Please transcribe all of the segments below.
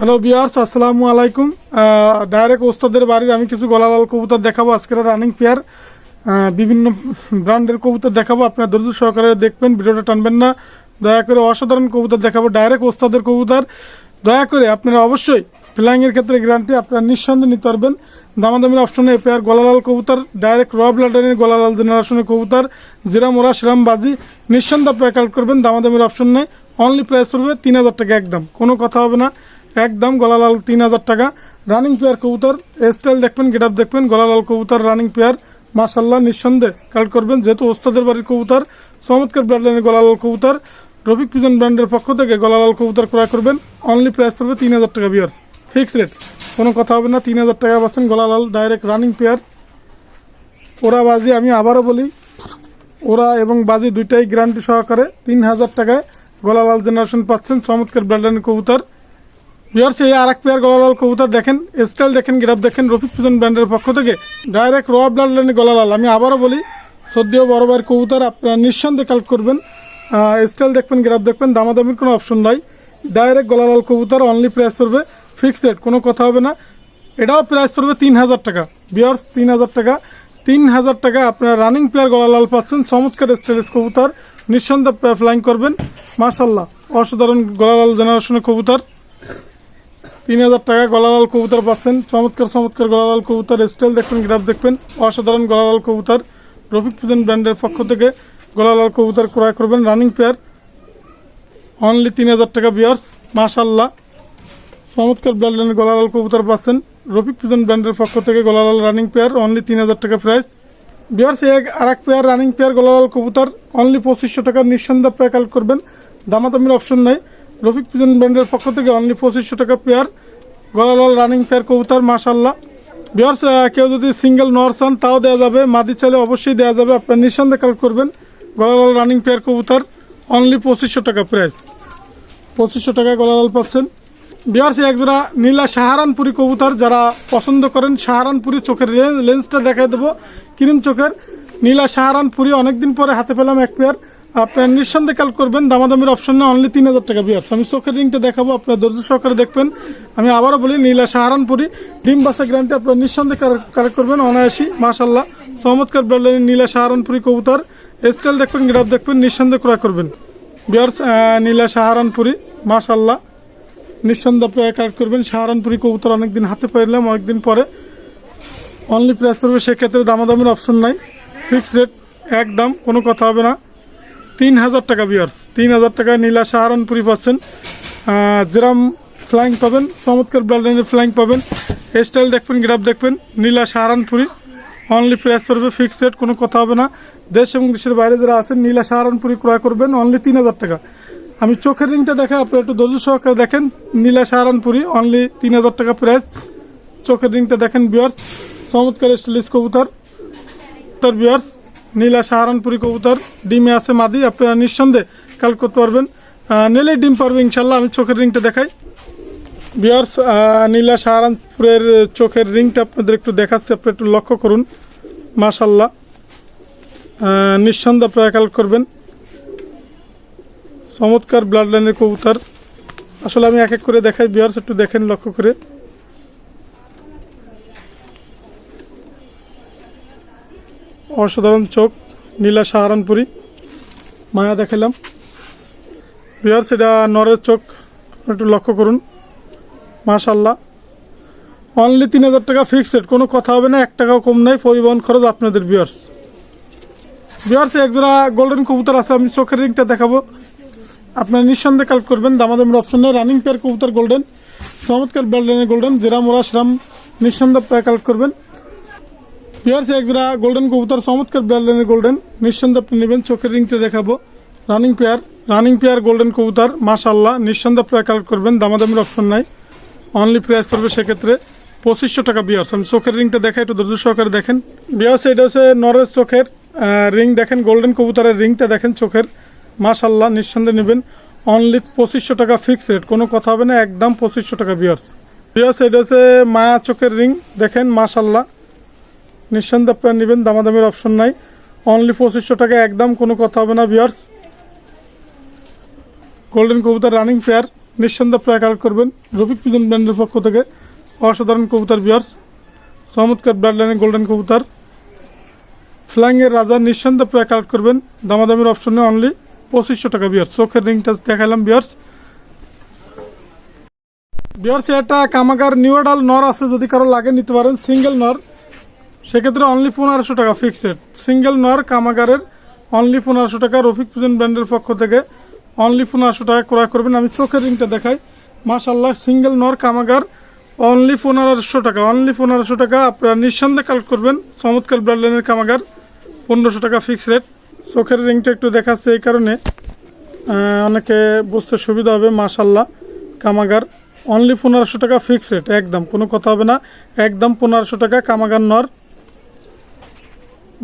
Hello বিয়ার্স আসসালামু আলাইকুম direct ওস্তাদের বাড়ির আমি কিছু গলালাল কবুতর দেখাবো। আজকের রানিং পেয়ার বিভিন্ন ব্র্যান্ডের কবুতর দেখাবো। আপনার ধৈর্য সহকারে দেখবেন, ভিডিওটা টানবেন না। দয়া করে অসাধারণ কবুতর দেখাবো ডাইরেক্ট ওস্তাদের কবুতর। দয়া করে আপনারা অবশ্যই ফ্লাইং এর ক্ষেত্রে গ্যারান্টি আপনারা নিঃসন্দেহে নিতে পারবেন। দামাদামির অপশনে পেয়ার গলালাল কবুতর ডাইরেক্ট রব লাডানের গলালাল জেনারেশনের কবুতর। জিরাম ওরা শিরাম বাজি, নিঃসন্দেহে আপনারা কালেক্ট করবেন। দামাদামির অপশন নেই অনলি প্রাইস পড়বে তিন হাজার টাকা একদম। কোনো কথা হবে না। একদম গলালাল তিন হাজার টাকা। রানিং পেয়ার কবুতর স্টাইল দেখবেন গেট আপ দেখবেন, গলালাল কবুতর রানিং পেয়ার মাসাল্লাহ নিঃসন্দেহে কালেক্ট করবেন, যেহেতু ওস্তাদের বাড়ির কবুতর, চমৎকার ব্র্যান্ডের গলালাল কবুতর রফিক পিজন ব্র্যান্ডের পক্ষ থেকে গলালাল কবুতর ক্রয় করবেন অনলি প্রাইস পড়বে তিন হাজার টাকা বিয়ার্স ফিক্স রেট কোনো কথা হবে না, তিন হাজার টাকা পাচ্ছেন গলালাল ডাইরেক্ট রানিং পেয়ার ওরা বাজি, আমি আবারও বলি, ওরা এবং বাজি দুইটাই গ্যারান্টি সহকারে তিন হাজার টাকায় গলালাল জেনারেশন পাচ্ছেন, চমৎকার ব্র্যান্ডের কবুতর। বিয়ার্স এই আর এক পেয়ার গলালাল কবুতর দেখেন স্টাইল দেখেন গেট দেখেন, রফিক পিজন ব্র্যান্ডের পক্ষ থেকে। ডাইরেক্ট র ব্লাড লাইনে গলালাল আমি আবারও বলি, সদ্য বড় ভাইয়ের কবুতর আপনারা নিঃসন্দেহে কালেক্ট করবেন। স্টাইল দেখবেন গেট দেখবেন, দামাদামির কোনো অপশন নাই। ডাইরেক্ট গলালাল কবুতর অনলি প্রাইস পড়বে ফিক্সড রেট কোনো কথা হবে না। এটাও প্রাইস পড়বে তিন হাজার টাকা। বিয়ার্স তিন হাজার টাকা। তিন হাজার টাকা আপনার রানিং পেয়ার গলালাল পাচ্ছেন, চমৎকার স্টেলেস কবুতর। নিঃসন্দেহে ফ্লাইং করবেন। মার্শাল্লাহ অসাধারণ গলালাল জেনারেশনের কবুতর। তিন হাজার টাকা গলালাল কবুতর পাচ্ছেন। চমৎকার চমৎকার গলালাল কবুতর। স্টাইল দেখবেন গ্রাফ দেখবেন অসাধারণ গলালাল কবুতর। রফিক ফুজন ব্র্যান্ডের পক্ষ থেকে গলালাল কবুতর ক্রয় করবেন। Running pair. অনলি তিন হাজার টাকা বিয়ার্স মাশাল্লাহ চমৎকার ব্র্যান্ডের গলালাল কবুতর পাচ্ছেন। রফিক ফুজন ব্র্যান্ডের পক্ষ থেকে গলালাল রানিং পেয়ার। অনলি তিন হাজার টাকা প্রাইস। বিয়ার্স এক আর এক পেয়ার, রানিং পেয়ার গলালাল কবুতর। অনলি পঁচিশশো টাকার নিঃসন্দেহ পেয়ার কালেক্ট করবেন। দামাদামির অপশন নাই। রফিক পিজন ব্র্যান্ডের পক্ষ থেকে অনলি পঁচিশশো টাকা পেয়ার, গলালাল রানিং পেয়ার কবুতর মাশাল্লাহ বিয়ার্স কেউ যদি সিঙ্গেল নর চান, তাও দেওয়া যাবে। মাদি চাইলে অবশ্যই দেওয়া যাবে। আপনার নিঃসন্দেহে কালেক্ট করবেন। গলালাল রানিং পেয়ার কবুতর, অনলি পঁচিশশো টাকা প্রাইস পঁচিশশো টাকায় গলালাল পাচ্ছেন। বিহার সে একজোড়া নীলা সাহারানপুরি কবুতর, যারা পছন্দ করেন, সাহারানপুরি চোখের লেন্স- লেন্সটা দেখাই দেবো। ক্রিম চোখের নীলা সাহারানপুরি, অনেকদিন পরে হাতে পেলাম এক পেয়ার আপনার নিঃসন্দেহে কাল করবেন। দামাদামির অপশন না অনলি তিন হাজার টাকা বিয়ার্স আমি চোখের রিংটা দেখাবো, আপনার ধৈর্য সহকারে দেখবেন। আমি আবারও বলি, নীলা সাহারানপুরি ডিম বাসা গ্যারান্টি আপনার নিঃসন্দেহে কালেক্ট করবেন অনায়াসী মাশাল্লাহ চমৎকার ব্র্যান্ডের নীলা সাহারানপুরি কবুতর। স্টাইল দেখবেন গ্রাফ দেখবেন, নিঃসন্দেহে ক্রয় করবেন। বিয়ার্স নীলা সাহারানপুরি মাশাল্লাহ নিঃসন্দেহে আপনারা কালেক্ট করবেন সাহারানপুরি কবুতর অনেকদিন হাতে পাইলাম, অনেকদিন পরে। অনলি প্রাইস করবে সেক্ষেত্রে দামাদামের অপশন নাই। ফিক্সড রেট একদম, কোনো কথা হবে না। তিন হাজার টাকা বিয়ার্স তিন হাজার টাকায় নীলা সাহারানপুরি পাচ্ছেন। যেরাম ফ্লাইং পাবেন, চমৎকার ব্র্যান্ডের ফ্লাইং পাবেন। স্টাইল দেখবেন গ্রাফ দেখবেন। নীলা সাহারানপুরি অনলি প্রাইস পড়বে ফিক্সড রেট কোনো কথা হবে না। দেশ এবং দেশের বাইরে যারা আছেন, নীলা সাহারানপুরি ক্রয় করবেন অনলি তিন হাজার টাকা। আমি চোখের রিংটা দেখে আপনি একটু ধৈর্য সহকারে দেখেন। নীলা সাহারানপুরি অনলি তিন হাজার টাকা প্রাইস চোখের রিংটা দেখেন বিয়ার্স চমৎকার স্টাইলিশ কবুতর তার বিয়ার্স নীলা সাহারানপুরি কবুতর, ডিমে আছে মাদি, আপনারা নিঃসন্দেহে কাল করতে পারবেন। নিলেই ডিম পারবে, ইনশাল্লাহ, আমি চোখের রিংটা দেখাই। বিয়ার্স নীলা সাহারানপুরের চোখের রিংটা আপনাদের একটু দেখাচ্ছি আপনি একটু লক্ষ্য করুন। মাশাল্লাহ। নিঃসন্দেহে আপনারা কাল করবেন। চমৎকার ব্লাড লাইনের কবুতর। আসলে আমি এক এক করে দেখাই বিয়ার্স একটু দেখেন লক্ষ্য করে। অসাধারণ চোখ, নীলা সাহারানপুরি, মায়া দেখালাম। বিয়ার্স এটা নরের চোখ একটু লক্ষ্য করুন। মাশাল্লাহ অনলি তিন হাজার টাকা ফিক্সড কোনো কথা হবে না, এক টাকাও কম নাই, পরিবহন খরচ আপনাদের বিয়ার্স বিয়ার্স একজোড়া গোল্ডেন কবুতর আছে, আমি চোখের রিংটা দেখাবো। আপনার নিঃসন্দেহে কালেক্ট করবেন দামাদামের অপশন নেই। রানিং পেয়ার কবুতর গোল্ডেন চমৎকার বেল্ডেনের গোল্ডেন জেরাম ওরা শ্রাম নিঃসন্দেহে কালেক্ট করবেন। বিহার সে একজোড়া গোল্ডেন কবুতর, চমৎকার বেল্ডেনের গোল্ডেন নিঃসন্দেহে আপনি নেবেন, চোখের রিংটা দেখাবো। Running pair running pair golden কবুতর মাশাল্লাহ নিঃসন্দেহে আপনারা কালেক্ট করবেন, দামাদামের অপশন নাই। অনলি প্রাইস করবে সেক্ষেত্রে পঁচিশশো টাকা বিয়ার্স আমি চোখের রিংটা দেখাই, একটু ধৈর্য সহকারে দেখেন। বিয়ার্স এটা হচ্ছে নরের চোখের রিং দেখেন গোল্ডেন কবুতরের রিংটা দেখেন চোখের। মাশাল্লাহ নিঃসন্দেহে নেবেন। অনলি পঁচিশশো টাকা ফিক্স রেট কোনো কথা হবে না, একদম পঁচিশশো টাকা বিয়ার্স বিয়ার্স এটা হচ্ছে মায়া চোখের রিং দেখেন মাশাল্লাহ নিঃসন্দেহে আপনারা নেবেন, দামাদামের অপশন নাই। অনলি পঁচিশশো টাকা, একদম কোনো কথা হবে না বিয়ার্স গোল্ডেন কবুতার রানিং পেয়ার নিঃসন্দেহে প্রায় কালেক্ট করবেন। রফিক পিজন ব্র্যান্ডের পক্ষ থেকে, অসাধারণ কবুতার বিয়ার্স চমৎকার ব্লাড লাইনের গোল্ডেন কবুতর ফ্ল্যাংয়ের রাজা, নিঃসন্দেহে প্রায় কালেক্ট করবেন। দামাদামির অপশনে অনলি পঁচিশশো টাকা বিয়ার্স চোখের রিংটা দেখালাম বিয়ার্স বিয়ার্স এটা কামাগার নিউডাল নর আছে, যদি কারও লাগে নিতে পারেন সিঙ্গেল নর। সেক্ষেত্রে অনলি পনেরোশো টাকা ফিক্সড সিঙ্গেল নর কামাগারের অনলি পনেরোশো টাকা। রফিক পুজন ব্র্যান্ডের পক্ষ থেকে অনলি পনেরোশো টাকা ক্রয় করবেন। আমি চোখের রিংটা দেখাই। মাশাল্লাহ সিঙ্গেল নর কামাগার অনলি পনেরোশো টাকা। অনলি পনেরোশো টাকা আপনারা নিঃসন্দেহে কালেক্ট করবেন। চমৎকার ব্র্যান্ডের কামাগার, পনেরোশো টাকা ফিক্স রেট চোখের রিংটা একটু দেখাচ্ছে এই কারণে। অনেকে বুঝতে সুবিধা হবে। মাশাল্লাহ কামাগার অনলি পনেরোশো টাকা ফিক্স রেট একদম, কোনো কথা হবে না। একদম পনেরোশো টাকা কামাগার নর।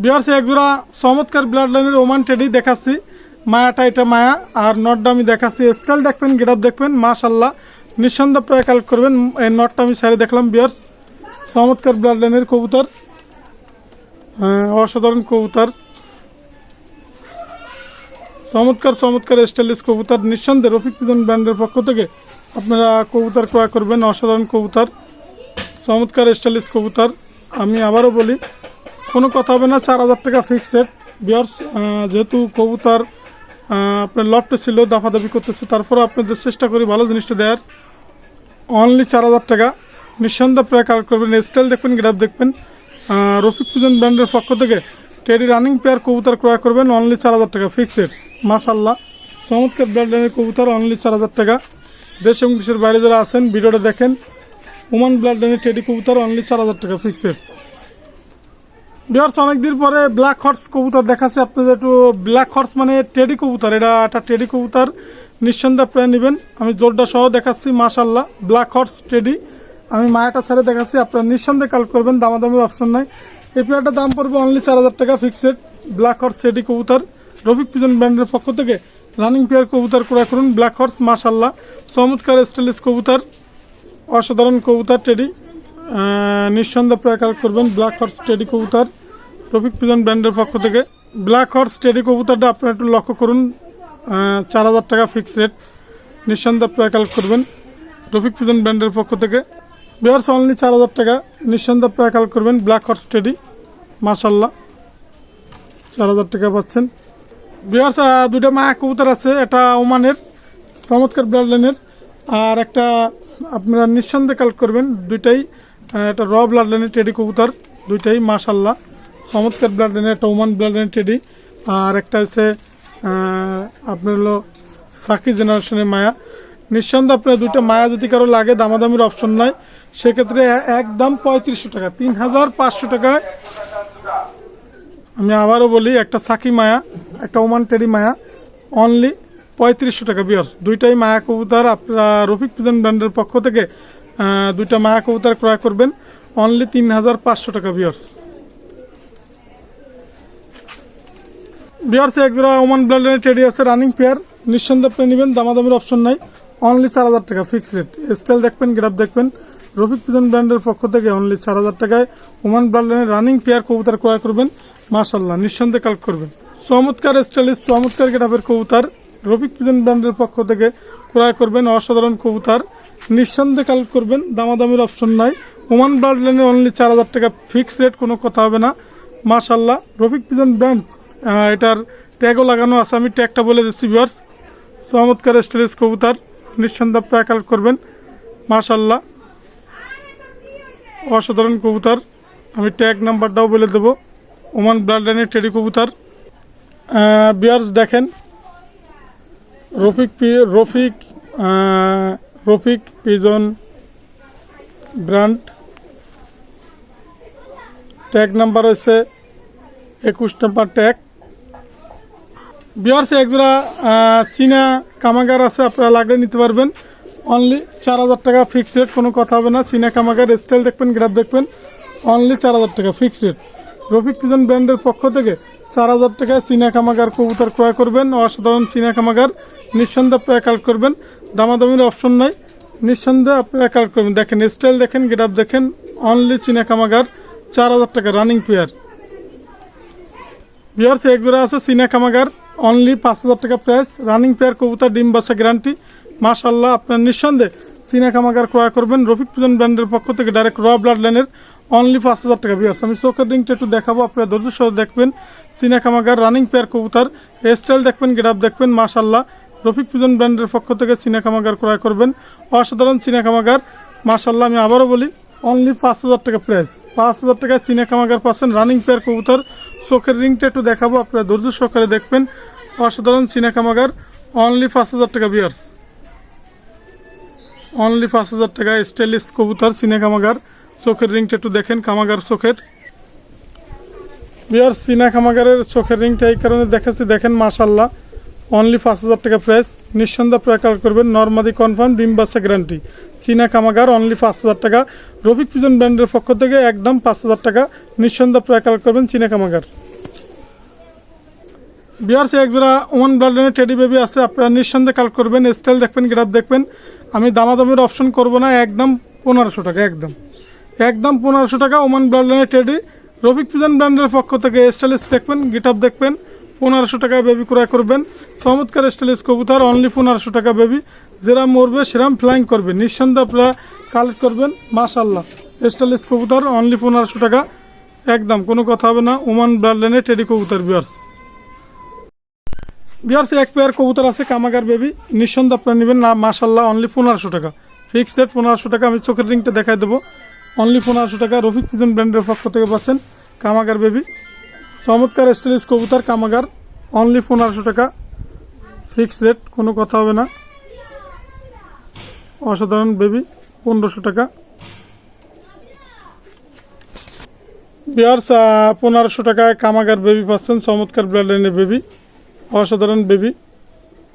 বিহার্সে একজোড়া চমৎকার ব্লাড লাইনের ওমান টেডি দেখাচ্ছি। মায়াটা এটা মায়া আর নটটা আমি দেখাচ্ছি। স্টাইল দেখবেন গেটআপ দেখবেন মাশাল্লাহ নিঃসন্দেহ প্রায় কালেক্ট করবেন এই নটটা আমি সাইডে দেখলাম বিয়ার্স। চমৎকার ব্লাড লাইনের কবুতর। আহ, অসাধারণ কবুতর। চমৎকার চমৎকার স্টাইলিশ কবুতর। নিঃসন্দেহে রফিক পিজন ব্র্যান্ডের পক্ষ থেকে আপনারা কবুতর ক্রয় করবেন অসাধারণ কবুতর। চমৎকার স্টাইলিশ কবুতর। আমি আবারও বলি কোনো কথা হবে না, চার হাজার টাকা ফিক্সড বিয়ার্স যেহেতু কবুতর আপনার লফটে ছিল, দাফাদাফি করতেছে তারপরে আপনাদের চেষ্টা করি ভালো জিনিসটা দেওয়ার অনলি চার হাজার টাকা। নিঃসন্দেহ প্রায় কালেক্ট করবেন স্টাইল দেখবেন গ্রাফ দেখবেন। রফিক পুজন ব্র্যান্ডের পক্ষ থেকে টেডি রানিং পেয়ার কবুতর ক্রয় করবেন অনলি চার হাজার টাকা ফিক্সড মাসাল্লাহ চমৎকার ব্র্যান্ডের কবুতর অনলি চার হাজার টাকা। দেশ এবং দেশের বাইরে যারা আছেন, ভিডিওটা দেখেন। ওমান ব্লাড লাইনের টেডি কবুতর অনলি চার হাজার টাকা ফিক্সড বিহার্স অনেকদিন পরে ব্ল্যাক হর্স কবুতর দেখাচ্ছে। আপনাদের একটু ব্ল্যাক হর্স মানে টেডি কবুতর। এটা একটা টেডি কবুতর। নিঃসন্দেহে প্রায় নেবেন। আমি জোরডা সহ দেখাচ্ছি মাশাল্লাহ ব্ল্যাক হর্স টেডি আমি মায়াটা ছেড়ে দেখাচ্ছি। আপনারা নিঃসন্দেহে কাল করবেন, দামাদামির অপশন নাই। এই পেয়ারটার দাম পড়বে অনলি চার হাজার টাকা ফিক্সড ব্ল্যাক হর্স টেডি কবুতর। রফিক পিজন ব্র্যান্ডের পক্ষ থেকে রানিং পেয়ার কবুতর ক্রয় করুন। ব্ল্যাক হর্স মাশাল্লাহ চমৎকার স্টাইলিশ কবুতর। অসাধারণ কবুতর টেডি নিঃসন্দেহে প্রায় কালেক্ট করবেন ব্ল্যাক হর্স টেডি কবুতর রফিক পিজন ব্র্যান্ডের পক্ষ থেকে। ব্ল্যাক হর্স টেডি কবুতরটা আপনারা একটু লক্ষ্য করুন চার হাজার টাকা ফিক্স রেট নিঃসন্দেহ প্রায় কালেক্ট করবেন রফিক পিজন ব্র্যান্ডের পক্ষ থেকে। বিহার্স অনলি চার হাজার টাকা। নিঃসন্দেহ প্রায় কালেক্ট করবেন ব্ল্যাক হর্স টেডি মার্শাল্লাহ চার হাজার টাকা পাচ্ছেন। বিহার্স দুটো মায়া কবুতর আছে, এটা ওমানের, চমৎকার ব্লাড লাইনের আর একটা আপনারা নিঃসন্দেহে কালেক্ট করবেন, দুইটাই একটা র ব্লাড লাইনের টেডি কবুতর, দুইটাই মাশাল্লাহ চমৎকার ব্লাড লাইনের একটা ওমান ব্লাড লাইনের টেডি আর একটা হচ্ছে আপনার হলো সাকি জেনারেশনের মায়া। নিঃসন্দেহে আপনার দুইটা মায়া যদি কারও লাগে, দামাদামির অপশন নাই। সেক্ষেত্রে একদম পঁয়ত্রিশশো টাকা তিন হাজার পাঁচশো টাকায় আমি আবারও বলি, একটা সাকি মায়া, একটা ওমান টেরি মায়া অনলি পঁয়ত্রিশশো টাকা বিয়ার্স দুইটাই মায়া কবুতর, আপনারা রফিক পিজন ব্র্যান্ডের পক্ষ থেকে দুইটা মায়া কবুতর ক্রয় করবেন। অনলি তিন হাজার পাঁচশো টাকা বিয়ার্স বিয়ার্সে একজোড়া ওমান ব্র্যান্ডের টেডি আছে রানিং পেয়ার নিঃসন্দেহে আপনি নেবেন, দামাদামির অপশন নাই। অনলি চার হাজার টাকা ফিক্স রেট স্টাইল দেখবেন গ্রাফ দেখবেন। রফিক পিজন ব্র্যান্ডের পক্ষ থেকে অনলি চার হাজার টাকায় ওমান ব্র্যান্ডের রানিং পেয়ার কবুতর ক্রয় করবেন। মাশাল্লাহ নিঃসন্দেহে কালেক্ট করবেন। চমৎকার স্টাইলিশ চমৎকার গ্রাফের কবুতর। রফিক পিজন ব্র্যান্ডের পক্ষ থেকে ক্রয় করবেন অসাধারণ কবুতর। নিঃসন্দেহে কালেক্ট করবেন। দামাদামির অপশন নাই। ওমান ব্লাড লাইনের অনলি চার হাজার টাকা ফিক্স রেট কোনো কথা হবে না। মাশাল্লাহ রফিক পিজন ব্র্যান্ড এটার ট্যাগও লাগানো আছে। আমি ট্যাগটা বলে দিচ্ছি ভিউয়ার্স চমৎকার স্টোরেজ কবুতার। নিঃসন্দেহে প্রায় কালেক্ট করবেন। মাশাল্লাহ অসাধারণ কবুতার। আমি ট্যাগ নাম্বারটাও বলে দেবো। ওমান ব্লাড লাইনের টেডি কবুতার। বিয়ার্স দেখেন। Rafiq Rafiq Rafiq pigeon brand tag number হয়েছে একুশ নাম্বার ট্যাগ বিহার্সে একজোড়া চীনা কামাগার আছে, আপনারা লাগলে নিতে পারবেন। অনলি চার হাজার টাকা ফিক্স রেট কোনো কথা হবে না। চীনা কামাগার স্টাইল দেখবেন গ্রাফ দেখবেন। অনলি চার হাজার টাকা ফিক্স রেট রফিক পিজন ব্র্যান্ডের পক্ষ থেকে চার হাজার টাকা চীনা কামাগার কবুতর ক্রয় করবেন। অসাধারণ চীনা কামাগার। নিঃসন্দেহ প্রায় কালেক্ট করবেন। দামাদামির অপশন নাই। নিঃসন্দেহে আপনারা কালেক্ট করবেন। দেখেন স্টাইল দেখেন গ্রাফ দেখেন অনলি চীনা কামাগার, চার হাজার টাকা রানিং পেয়ার বিহার এক জোড়া আছে সিনা কামাগার অনলি পাঁচ হাজার টাকা প্রাইস রানিং পেয়ার কবুতর, ডিম বাসা গ্যারান্টি মাশাল্লাহ আপনার নিঃসন্দেহে চীনা কামাগার ক্রয় করবেন। রফিক পিজন ব্র্যান্ডের পক্ষ থেকে ডাইরেক্ট র ব্লাড লাইনের অনলি পাঁচ হাজার টাকা বিয়ার্স আমি চোখের রিংটা একটু দেখাবো, আপনারা ধৈর্য সহ দেখবেন। চীনা কামাগার রানিং পেয়ার কবুতর স্টাইল দেখবেন গেট দেখবেন মাশাল্লাহ রফিক পিজন ব্র্যান্ডের পক্ষ থেকে চীনা কামাগার ক্রয় করবেন। অসাধারণ চীনা কামাগার মাশাল্লাহ আমি আবারও বলি অনলি পাঁচ হাজার টাকা প্রাইস পাঁচ হাজার টাকায় চীনা কামাগার পাচ্ছেন রানিং পেয়ার কবুতর। চোখের রিংটা একটু দেখাবো, আপনারা ধৈর্য সহকারে দেখবেন। অসাধারণ চীনা কামাগার অনলি পাঁচ হাজার টাকা বিয়ার্স অনলি পাঁচ হাজার টাকা স্টাইলিশ কবুতর চীনা কামাগার চোখের রিংটা একটু দেখেন, কামাগার চোখের। বিয়ার চীনা কামাগারের চোখের রিংটা এই কারণে দেখাচ্ছি, দেখেন মাশাল্লাহ অনলি পাঁচ হাজার টাকা প্রাইস নিঃসন্দেহ প্রকার করবেন নর্মাদি কনফার্ম ডিম বাচ্চা গ্যারান্টি। চীনা কামাগার, অনলি পাঁচ হাজার টাকা। রফিক পিজন ব্র্যান্ডের পক্ষ থেকে একদম পাঁচ হাজার টাকা। নিঃসন্দেহ প্রকার করবেন চীনা কামাগার। বিয়ার্স একজোড়া ওমান ব্লাডেনের টেডি বেবি আছে। আপনারা নিঃসন্দেহে কাল করবেন। স্টাইল দেখবেন, গ্রাফ দেখবেন। আমি দামাদামির অপশন করব না। একদম পনেরোশো টাকা, একদম। একদম পনেরোশো টাকা ওমান ব্লাডেনের টেডি। রফিক পিজন ব্র্যান্ডের পক্ষ থেকে স্টাইলিশ দেখবেন গিটাপ দেখবেন। পনেরোশো টাকা বেবি ক্রয় করবেন। চমৎকার স্টাইলিশ কবুতর অনলি পনেরোশো টাকা বেবি। যেরাম মরবে, সেরাম ফ্লাইং করবে। নিঃসন্দেহে আপনারা কালেক্ট করবেন মাশাল্লাহ স্টাইলিশ কবুতর অনলি পনেরোশো টাকা। একদম, কোনো কথা হবে না। ওমান ব্লাডেনের টেডি কবুতর বিয়ার্স বিহার এক পেয়ার কবুতর আছে, কামাগার বেবি নিঃসন্দেহে আপনারা নেবেন। না মাশাল্লাহ অনলি পনেরোশো টাকা। ফিক্সড রেট পনেরোশো টাকা, আমি চোখের রিংটা দেখাই দেবো। অনলি পনেরোশো টাকা, রফিক পিজন ব্র্যান্ডের পক্ষ থেকে পাচ্ছেন কামাগার বেবি চমৎকার স্টাইলিশ কবুতর, কামাগার। অনলি পনেরোশো টাকা। ফিক্সড রেট কোনো কথা হবে না। অসাধারণ বেবি পনেরোশো টাকা। বিয়ার্স পনেরোশো টাকায় কামাগার বেবি পাচ্ছেন, চমৎকার ব্র্যান্ডের বেবি অসাধারণ বেবি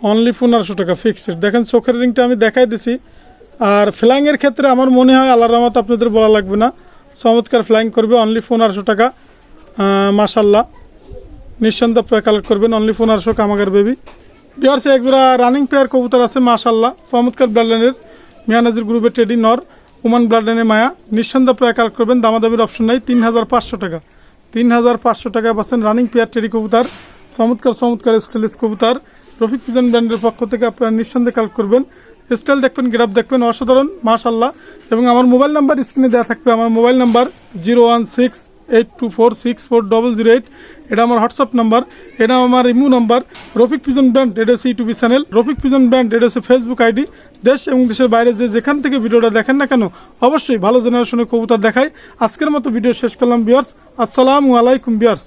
অনলি পনেরোশো টাকা ফিক্সড দেখেন, চোখের রিংটা আমি দেখাই দিছি। আর ফ্লাইংয়ের ক্ষেত্রে আমার মনে হয় আল্লাহ রহমত আপনাদের বলা লাগবে না। চমৎকার ফ্লাইং করবে অনলি পনেরোশো টাকা। মাসাল্লাহ নিঃসন্দেহ পেয়ার কালেক্ট করবেন। অনলি পনেরোশো কামাগার বেবি বিহারসে একজোড়া রানিং পেয়ার কবুতর আছে মাশাল্লাহ চমৎকার ব্লাডলাইনের মিয়ানাজির গ্রুপের টেডি নর উমান ব্লাডলাইনের মায়া। নিঃসন্দেহ পেয়ার কালেক্ট করবেন। দামাদামির অপশন নাই তিন হাজার পাঁচশো টাকা। তিন হাজার পাঁচশো টাকা পাচ্ছেন রানিং পেয়ার টেডি কবুতর চমৎকার চমৎকার স্টাইলিশ কবুতর। রফিক পিজন ব্র্যান্ডের পক্ষ থেকে আপনারা নিঃসন্দেহে কালেক্ট করবেন। স্টাইল দেখবেন গ্রাফ দেখবেন, অসাধারণ মাশাল্লাহ এবং আমার মোবাইল নাম্বার স্ক্রিনে দেওয়া থাকবে, আমার mobile number zero one six eight two four six four double zero eight এটা আমার হোয়াটসঅ্যাপ নাম্বার, এটা আমার ইমু নাম্বার। রফিক পিজন ব্যান্ড এটা হচ্ছে YouTube channel. Rafiq pigeon band এটা হচ্ছে ফেসবুক আইডি। দেশ এবং দেশের বাইরে যে যেখান থেকে ভিডিওটা দেখেন না কেন, অবশ্যই ভালো জেনারেশনের কবুতর দেখায় আজকের মতো ভিডিও শেষ করলাম বিয়ার্স আসসালামু আলাইকুম বিয়ার্স